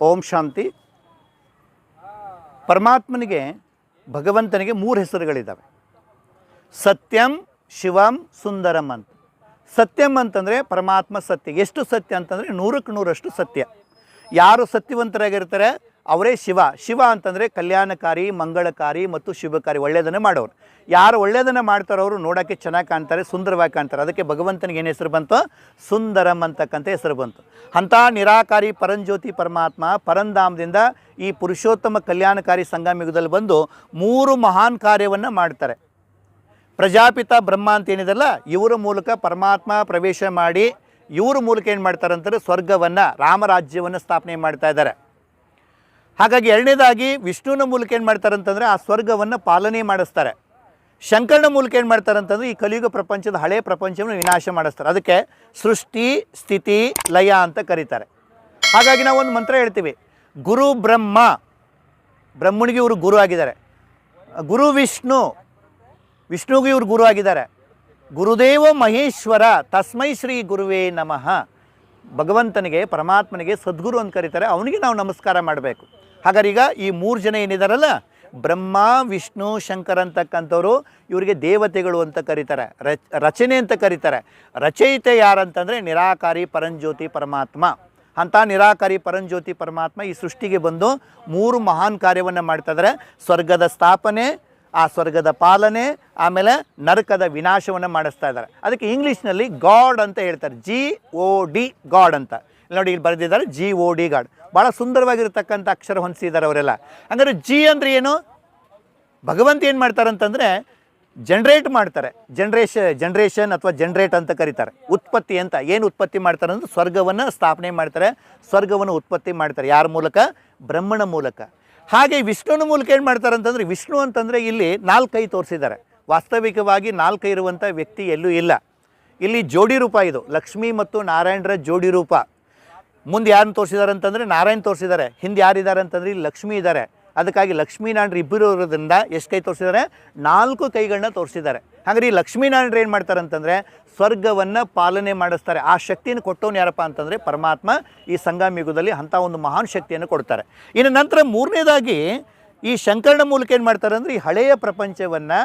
ಓಂ ಶಾಂತಿ. ಪರಮಾತ್ಮನಿಗೆ, ಭಗವಂತನಿಗೆ ಮೂರು ಹೆಸರುಗಳಿದ್ದಾವೆ. ಸತ್ಯಂ ಶಿವಂ ಸುಂದರಂ ಅಂತ. ಸತ್ಯಂ ಅಂತಂದರೆ ಪರಮಾತ್ಮ ಸತ್ಯ. ಎಷ್ಟು ಸತ್ಯ ಅಂತಂದರೆ ನೂರಕ್ಕೆ ನೂರಷ್ಟು ಸತ್ಯ. ಯಾರು ಸತ್ಯವಂತರಾಗಿರ್ತಾರೆ? ಅವರೇ ಶಿವ. ಶಿವ ಅಂತಂದರೆ ಕಲ್ಯಾಣಕಾರಿ, ಮಂಗಳಕಾರಿ ಮತ್ತು ಶುಭಕಾರಿ ಒಳ್ಳೆಯದನ್ನೇ ಮಾಡೋರು. ಯಾರು ಒಳ್ಳೆಯದನ್ನು ಮಾಡ್ತಾರೋ ಅವರು ನೋಡೋಕ್ಕೆ ಚೆನ್ನಾಗಿ ಕಾಣ್ತಾರೆ, ಸುಂದರವಾಗಿ ಕಾಣ್ತಾರೆ. ಅದಕ್ಕೆ ಭಗವಂತನಿಗೆ ಏನು ಹೆಸರು ಬಂತು? ಸುಂದರಂ ಅಂತಕ್ಕಂಥ ಹೆಸರು ಬಂತು. ಅಂಥ ನಿರಾಕಾರಿ ಪರಂಜ್ಯೋತಿ ಪರಮಾತ್ಮ ಪರಂಧಾಮದಿಂದ ಈ ಪುರುಷೋತ್ತಮ ಕಲ್ಯಾಣಕಾರಿ ಸಂಗಮಯುಗದಲ್ಲಿ ಬಂದು ಮೂರು ಮಹಾನ್ ಕಾರ್ಯವನ್ನು ಮಾಡ್ತಾರೆ. ಪ್ರಜಾಪಿತ ಬ್ರಹ್ಮ ಅಂತ ಏನಿದೆಲ್ಲ? ಇವರ ಮೂಲಕ ಪರಮಾತ್ಮ ಪ್ರವೇಶ ಮಾಡಿ ಇವ್ರ ಮೂಲಕ ಏನು ಮಾಡ್ತಾರೆ ಅಂತಂದರೆ ಸ್ವರ್ಗವನ್ನು, ರಾಮರಾಜ್ಯವನ್ನು ಸ್ಥಾಪನೆ ಮಾಡ್ತಾ ಇದ್ದಾರೆ. ಹಾಗಾಗಿ ಎರಡನೇದಾಗಿ ವಿಷ್ಣುವಿನ ಮೂಲಕ ಏನು ಮಾಡ್ತಾರೆ ಅಂತಂದರೆ ಆ ಸ್ವರ್ಗವನ್ನು ಪಾಲನೆ ಮಾಡಿಸ್ತಾರೆ. ಶಂಕರನ ಮೂಲಕ ಏನು ಮಾಡ್ತಾರೆ ಅಂತಂದರೆ ಈ ಕಲಿಯುಗ ಪ್ರಪಂಚದ ಹಳೆಯ ಪ್ರಪಂಚವನ್ನು ವಿನಾಶ ಮಾಡಿಸ್ತಾರೆ. ಅದಕ್ಕೆ ಸೃಷ್ಟಿ, ಸ್ಥಿತಿ, ಲಯ ಅಂತ ಕರೀತಾರೆ. ಹಾಗಾಗಿ ನಾವು ಒಂದು ಮಂತ್ರ ಹೇಳ್ತೀವಿ. ಗುರು ಬ್ರಹ್ಮ, ಬ್ರಹ್ಮನಿಗೆ ಇವರು ಗುರು ಆಗಿದ್ದಾರೆ. ಗುರು ವಿಷ್ಣು, ವಿಷ್ಣುಗೂ ಇವರು ಗುರು ಆಗಿದ್ದಾರೆ. ಗುರುದೇವ ಮಹೇಶ್ವರ, ತಸ್ಮೈ ಶ್ರೀ ಗುರುವೇ ನಮಃ. ಭಗವಂತನಿಗೆ, ಪರಮಾತ್ಮನಿಗೆ ಸದ್ಗುರು ಅಂತ ಕರೀತಾರೆ. ಅವನಿಗೆ ನಾವು ನಮಸ್ಕಾರ ಮಾಡಬೇಕು. ಹಾಗಾದ್ರೆ ಈಗ ಈ ಮೂರು ಜನ ಏನಿದಾರಲ್ಲ? ಬ್ರಹ್ಮ, ವಿಷ್ಣು, ಶಂಕರ ಅಂತಕ್ಕಂಥವ್ರು ಇವರಿಗೆ ದೇವತೆಗಳು ಅಂತ ಕರೀತಾರೆ. ರಚ, ರಚನೆ ಅಂತ ಕರೀತಾರೆ. ರಚಯಿತೆ ಯಾರಂತಂದರೆ ನಿರಾಕಾರಿ ಪರಂಜ್ಯೋತಿ ಪರಮಾತ್ಮ. ಅಂಥ ನಿರಾಕಾರಿ ಪರಂಜ್ಯೋತಿ ಪರಮಾತ್ಮ ಈ ಸೃಷ್ಟಿಗೆ ಬಂದು ಮೂರು ಮಹಾನ್ ಕಾರ್ಯವನ್ನು ಮಾಡ್ತಾ ಇದ್ದಾರೆ ಸ್ವರ್ಗದ ಸ್ಥಾಪನೆ, ಆ ಸ್ವರ್ಗದ ಪಾಲನೆ, ಆಮೇಲೆ ನರಕದ ವಿನಾಶವನ್ನು ಮಾಡಿಸ್ತಾ ಇದ್ದಾರೆ ಅದಕ್ಕೆ ಇಂಗ್ಲೀಷ್ನಲ್ಲಿ ಗಾಡ್ ಅಂತ ಹೇಳ್ತಾರೆ. ಜಿ ಓ ಡಿ ಗಾಡ್ ಅಂತ. ನೋಡಿ ಇಲ್ಲಿ ಬರೆದಿದ್ದಾರೆ. G O D God. ಭಾಳ ಸುಂದರವಾಗಿರ್ತಕ್ಕಂಥ ಅಕ್ಷರ ಹೊಂದಿಸಿದ್ದಾರೆ ಅವರೆಲ್ಲ. ಹಂಗಾದ್ರೆ ಜಿ ಅಂದರೆ ಏನು? ಭಗವಂತ ಏನು ಮಾಡ್ತಾರೆ ಅಂತಂದರೆ ಜನ್ರೇಟ್ ಮಾಡ್ತಾರೆ. ಜನ್ರೇಷ ಜನ್ರೇಷನ್ ಅಥವಾ ಜನ್ರೇಟ್ ಅಂತ ಕರೀತಾರೆ. ಉತ್ಪತ್ತಿ ಅಂತ. ಏನು ಉತ್ಪತ್ತಿ ಮಾಡ್ತಾರೆ ಅಂದ್ರೆ ಸ್ವರ್ಗವನ್ನು ಸ್ಥಾಪನೆ ಮಾಡ್ತಾರೆ. ಸ್ವರ್ಗವನ್ನು ಉತ್ಪತ್ತಿ ಮಾಡ್ತಾರೆ. ಯಾರ ಮೂಲಕ? ಬ್ರಹ್ಮಣ ಮೂಲಕ. ಹಾಗೆ ವಿಷ್ಣುವಿನ ಮೂಲಕ ಏನು ಮಾಡ್ತಾರೆ ಅಂತಂದರೆ ವಿಷ್ಣು ಅಂತಂದರೆ ಇಲ್ಲಿ ನಾಲ್ಕೈ ತೋರಿಸಿದ್ದಾರೆ. ವಾಸ್ತವಿಕವಾಗಿ ನಾಲ್ಕೈ ಇರುವಂಥ ವ್ಯಕ್ತಿ ಎಲ್ಲೂ ಇಲ್ಲ. ಇಲ್ಲಿ ಜೋಡಿ ರೂಪ ಇದು. ಲಕ್ಷ್ಮಿ ಮತ್ತು ನಾರಾಯಣರ ಜೋಡಿ ರೂಪ. ಮುಂದೆ ಯಾರನ್ನು ತೋರಿಸಿದ್ದಾರೆ ಅಂತಂದರೆ ನಾರಾಯಣ್ ತೋರಿಸಿದ್ದಾರೆ. ಹಿಂದೆ ಯಾರಿದ್ದಾರೆ ಅಂತಂದರೆ ಇಲ್ಲಿ ಲಕ್ಷ್ಮಿ ಇದ್ದಾರೆ. ಅದಕ್ಕಾಗಿ ಲಕ್ಷ್ಮೀನಾರಾಯಣರು ಇಬ್ಬರು ಇರೋದ್ರಿಂದ ಎಷ್ಟು ಕೈ ತೋರಿಸಿದ್ದಾರೆ? ನಾಲ್ಕು ಕೈಗಳನ್ನ ತೋರಿಸಿದ್ದಾರೆ. ಹಾಗಾದ್ರೆ ಈ ಲಕ್ಷ್ಮೀನಾರಾಯಣರು ಏನು ಮಾಡ್ತಾರೆ ಅಂತಂದರೆ ಸ್ವರ್ಗವನ್ನು ಪಾಲನೆ ಮಾಡಿಸ್ತಾರೆ. ಆ ಶಕ್ತಿಯನ್ನು ಕೊಟ್ಟವನು ಯಾರಪ್ಪ ಅಂತಂದರೆ ಪರಮಾತ್ಮ ಈ ಸಂಗಮಯುಗದಲ್ಲಿ ಅಂಥ ಒಂದು ಮಹಾನ್ ಶಕ್ತಿಯನ್ನು ಕೊಡ್ತಾರೆ. ಇನ್ನು ನಂತರ ಮೂರನೇದಾಗಿ ಈ ಶಂಕರನ ಮೂಲಕ ಏನು ಮಾಡ್ತಾರೆ ಅಂದರೆ ಈ ಹಳೆಯ ಪ್ರಪಂಚವನ್ನು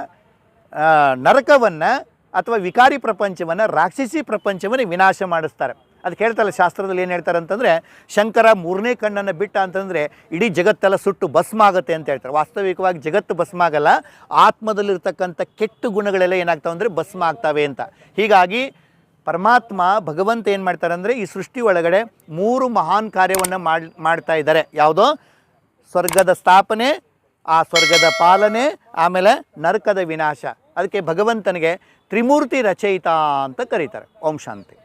ನರಕವನ್ನು ಅಥವಾ ವಿಕಾರಿ ಪ್ರಪಂಚವನ್ನು, ರಾಕ್ಷಸಿ ಪ್ರಪಂಚವನ್ನು ವಿನಾಶ ಮಾಡಿಸ್ತಾರೆ. ಅದಕ್ಕೆ ಹೇಳ್ತಾರಲ್ಲ ಶಾಸ್ತ್ರದಲ್ಲಿ ಏನು ಹೇಳ್ತಾರೆ ಅಂತಂದರೆ, ಶಂಕರ ಮೂರನೇ ಕಣ್ಣನ್ನು ಬಿಟ್ಟ ಅಂತಂದರೆ ಇಡೀ ಜಗತ್ತೆಲ್ಲ ಸುಟ್ಟು ಭಸ್ಮ ಆಗುತ್ತೆ ಅಂತ ಹೇಳ್ತಾರೆ. ವಾಸ್ತವಿಕವಾಗಿ ಜಗತ್ತು ಭಸ್ಮ ಆಗಲ್ಲ, ಆತ್ಮದಲ್ಲಿರ್ತಕ್ಕಂಥ ಕೆಟ್ಟು ಗುಣಗಳೆಲ್ಲ ಏನಾಗ್ತಾವೆ ಅಂದರೆ ಭಸ್ಮ ಆಗ್ತವೆ ಅಂತ. ಹೀಗಾಗಿ ಪರಮಾತ್ಮ, ಭಗವಂತ ಏನು ಮಾಡ್ತಾರೆ ಅಂದರೆ ಈ ಸೃಷ್ಟಿ ಒಳಗಡೆ ಮೂರು ಮಹಾನ್ ಕಾರ್ಯವನ್ನು ಮಾಡಿ, ಮಾಡ್ತಾ ಇದ್ದಾರೆ. ಯಾವುದೋ? ಸ್ವರ್ಗದ ಸ್ಥಾಪನೆ, ಆ ಸ್ವರ್ಗದ ಪಾಲನೆ, ಆಮೇಲೆ ನರಕದ ವಿನಾಶ. ಅದಕ್ಕೆ ಭಗವಂತನಿಗೆ ತ್ರಿಮೂರ್ತಿ ರಚಯಿತ ಅಂತ ಕರೀತಾರೆ. ಓಂ ಶಾಂತಿ.